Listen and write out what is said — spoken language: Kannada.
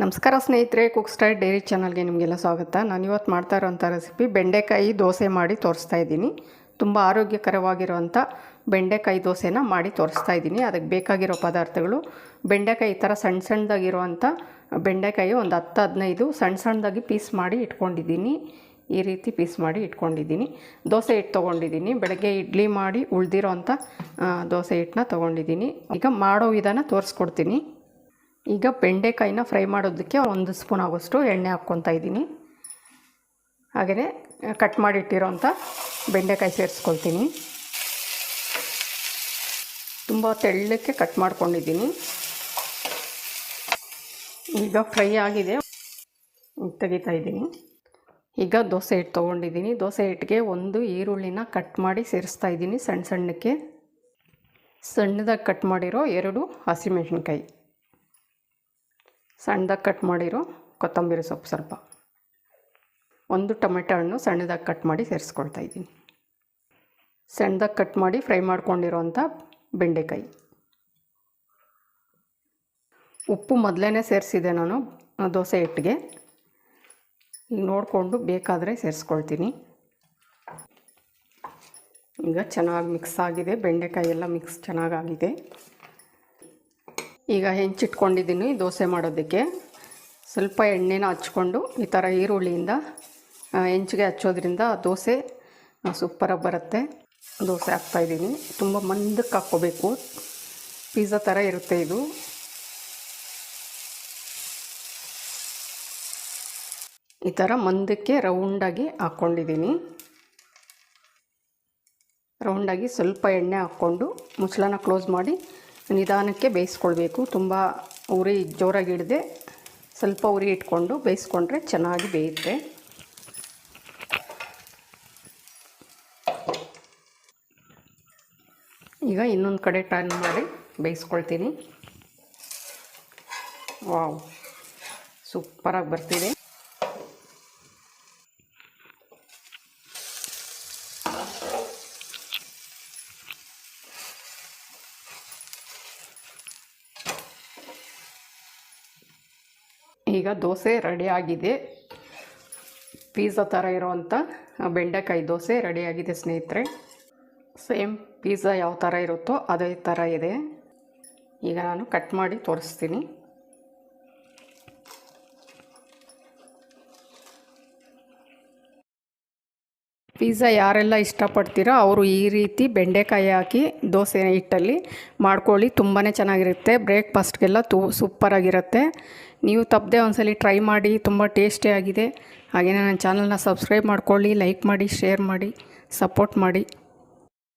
ನಮಸ್ಕಾರ ಸ್ನೇಹಿತರೆ ಕುಕ್ ಸ್ಟೈಲ್ ಡೈರಿ ಚಾನಲ್ಗೆ ನಿಮಗೆಲ್ಲ ಸ್ವಾಗತ. ನಾನು ಇವತ್ತು ಮಾಡ್ತಾ ಇರೋಂಥ ರೆಸಿಪಿ ಬೆಂಡೆಕಾಯಿ ದೋಸೆ ಮಾಡಿ ತೋರಿಸ್ತಾ ಇದ್ದೀನಿ. ತುಂಬ ಆರೋಗ್ಯಕರವಾಗಿರುವಂಥ ಬೆಂಡೆಕಾಯಿ ದೋಸೆನ ಮಾಡಿ ತೋರಿಸ್ತಾ ಇದ್ದೀನಿ. ಅದಕ್ಕೆ ಬೇಕಾಗಿರೋ ಪದಾರ್ಥಗಳು, ಬೆಂಡೆಕಾಯಿ ಈ ಥರ ಸಣ್ಣ ಸಣ್ಣದಾಗಿರುವಂಥ ಬೆಂಡೆಕಾಯಿ ಒಂದು ಹತ್ತು, ಹದಿನೈದು ಸಣ್ಣ ಸಣ್ಣದಾಗಿ ಪೀಸ್ ಮಾಡಿ ಇಟ್ಕೊಂಡಿದ್ದೀನಿ. ಈ ರೀತಿ ಪೀಸ್ ಮಾಡಿ ಇಟ್ಕೊಂಡಿದ್ದೀನಿ. ದೋಸೆ ಹಿಟ್ಟು ತೊಗೊಂಡಿದ್ದೀನಿ. ಬೆಳಗ್ಗೆ ಇಡ್ಲಿ ಮಾಡಿ ಉಳಿದಿರೋ ದೋಸೆ ಹಿಟ್ಟನ್ನ ತೊಗೊಂಡಿದ್ದೀನಿ. ಈಗ ಮಾಡೋ ವಿಧಾನ ತೋರಿಸ್ಕೊಡ್ತೀನಿ. ಈಗ ಬೆಂಡೆಕಾಯಿನ ಫ್ರೈ ಮಾಡೋದಕ್ಕೆ ಒಂದು ಸ್ಪೂನ್ ಆಗೋಷ್ಟು ಎಣ್ಣೆ ಹಾಕ್ಕೊತಾ ಇದ್ದೀನಿ. ಹಾಗೆಯೇ ಕಟ್ ಮಾಡಿಟ್ಟಿರೋಂಥ ಬೆಂಡೆಕಾಯಿ ಸೇರಿಸ್ಕೊಳ್ತೀನಿ. ತುಂಬ ತೆಳ್ಳಕ್ಕೆ ಕಟ್ ಮಾಡ್ಕೊಂಡಿದ್ದೀನಿ. ಈಗ ಫ್ರೈ ಆಗಿದೆ. ತೆಗಿತಾ ಇದ್ದೀನಿ. ಈಗ ದೋಸೆ ಹಿಟ್ಟು ತೊಗೊಂಡಿದ್ದೀನಿ. ದೋಸೆ ಹಿಟ್ಟಿಗೆ ಒಂದು ಈರುಳ್ಳಿನ ಕಟ್ ಮಾಡಿ ಸೇರಿಸ್ತಾ ಇದ್ದೀನಿ ಸಣ್ಣ ಸಣ್ಣಕ್ಕೆ. ಸಣ್ಣದಾಗಿ ಕಟ್ ಮಾಡಿರೋ ಎರಡು ಹಸಿಮೆಣಸಿನ್ಕಾಯಿ. ಸಣ್ಣದಾಗಿ ಕಟ್ ಮಾಡಿರೋ ಕೊತ್ತಂಬರಿ ಸೊಪ್ಪು ಸ್ವಲ್ಪ. ಒಂದು ಟೊಮೆಟೊ ಹಣ್ಣು ಸಣ್ಣದಾಗಿ ಕಟ್ ಮಾಡಿ ಸೇರಿಸ್ಕೊಳ್ತಾ ಇದ್ದೀನಿ. ಸಣ್ಣದಾಗಿ ಕಟ್ ಮಾಡಿ ಫ್ರೈ ಮಾಡ್ಕೊಂಡಿರೋಂಥ ಬೆಂಡೆಕಾಯಿ. ಉಪ್ಪು ಮೊದಲೇ ಸೇರಿಸಿದೆ ನಾನು ದೋಸೆ ಹಿಟ್ಟಿಗೆ. ಈಗ ನೋಡಿಕೊಂಡು ಬೇಕಾದರೆ ಸೇರಿಸ್ಕೊಳ್ತೀನಿ. ಈಗ ಚೆನ್ನಾಗಿ ಮಿಕ್ಸ್ ಆಗಿದೆ, ಬೆಂಡೆಕಾಯಿ ಎಲ್ಲ ಮಿಕ್ಸ್ ಚೆನ್ನಾಗಾಗಿದೆ ಈಗ ಹೆಂಚಿಟ್ಕೊಂಡಿದ್ದೀನಿ ದೋಸೆ ಮಾಡೋದಕ್ಕೆ. ಸ್ವಲ್ಪ ಎಣ್ಣೆನ ಹಚ್ಕೊಂಡು ಈ ಥರ ಈರುಳ್ಳಿಯಿಂದ ಹೆಂಚಿಗೆ ಹಚ್ಚೋದ್ರಿಂದ ದೋಸೆ ಸೂಪರಾಗಿ ಬರುತ್ತೆ. ದೋಸೆ ಹಾಕ್ತಾಯಿದ್ದೀನಿ ತುಂಬ ಮಂದಕ್ಕೆ ಹಾಕ್ಕೋಬೇಕು. ಪಿಜ್ಜಾ ಥರ ಇರುತ್ತೆ ಇದು. ಈ ಥರ ಮಂದಕ್ಕೆ ರೌಂಡಾಗಿ ಹಾಕ್ಕೊಂಡಿದ್ದೀನಿ. ರೌಂಡಾಗಿ ಸ್ವಲ್ಪ ಎಣ್ಣೆ ಹಾಕ್ಕೊಂಡು ಮುಚ್ಚಳನ ಕ್ಲೋಸ್ ಮಾಡಿ ನಿಧಾನಕ್ಕೆ ಬೇಯಿಸ್ಕೊಳ್ಬೇಕು. ತುಂಬ ಉರಿ ಜೋರಾಗಿ ಹಿಡ್ದೆ ಸ್ವಲ್ಪ ಉರಿ ಇಟ್ಕೊಂಡು ಬೇಯಿಸ್ಕೊಂಡ್ರೆ ಚೆನ್ನಾಗಿ ಬೇಯುತ್ತೆ. ಈಗ ಇನ್ನೊಂದು ಕಡೆ ಟರ್ನ್ ಮಾಡಿ ಬೇಯಿಸ್ಕೊಳ್ತೀನಿ. ವಾವ್, ಸೂಪರಾಗಿ ಬರ್ತಿದೆ. ಈಗ ದೋಸೆ ರೆಡಿಯಾಗಿದೆ ಪಿಜ್ಜಾ ಥರ ಇರೋವಂಥ ಬೆಂಡೆಕಾಯಿ ದೋಸೆ ರೆಡಿಯಾಗಿದೆ ಸ್ನೇಹಿತರೆ. ಸೇಮ್ ಪಿಜ್ಜಾ ಯಾವ ಥರ ಇರುತ್ತೋ ಅದೇ ಥರ ಇದೆ. ಈಗ ನಾನು ಕಟ್ ಮಾಡಿ ತೋರಿಸ್ತೀನಿ. ಪಿಜ್ಜಾ ಯಾರೆಲ್ಲ ಇಷ್ಟಪಡ್ತೀರೋ ಅವರು ಈ ರೀತಿ ಬೆಂಡೆಕಾಯಿ ಹಾಕಿ ದೋಸೆ ಹಿಟ್ಟಲ್ಲಿ ಮಾಡ್ಕೊಳ್ಳಿ. ತುಂಬಾ ಚೆನ್ನಾಗಿರುತ್ತೆ. ಬ್ರೇಕ್ಫಾಸ್ಟ್ಗೆಲ್ಲ ತು ಸೂಪರಾಗಿರುತ್ತೆ. ನೀವು ತಪ್ಪದೆ ಒಂದ್ಸಲಿ ಟ್ರೈ ಮಾಡಿ. ತುಂಬ ಟೇಸ್ಟಿಯಾಗಿದೆ ಹಾಗೆಯೇ ನನ್ನ ಚಾನಲ್ನ ಸಬ್ಸ್ಕ್ರೈಬ್ ಮಾಡ್ಕೊಳ್ಳಿ, ಲೈಕ್ ಮಾಡಿ, ಶೇರ್ ಮಾಡಿ, ಸಪೋರ್ಟ್ ಮಾಡಿ.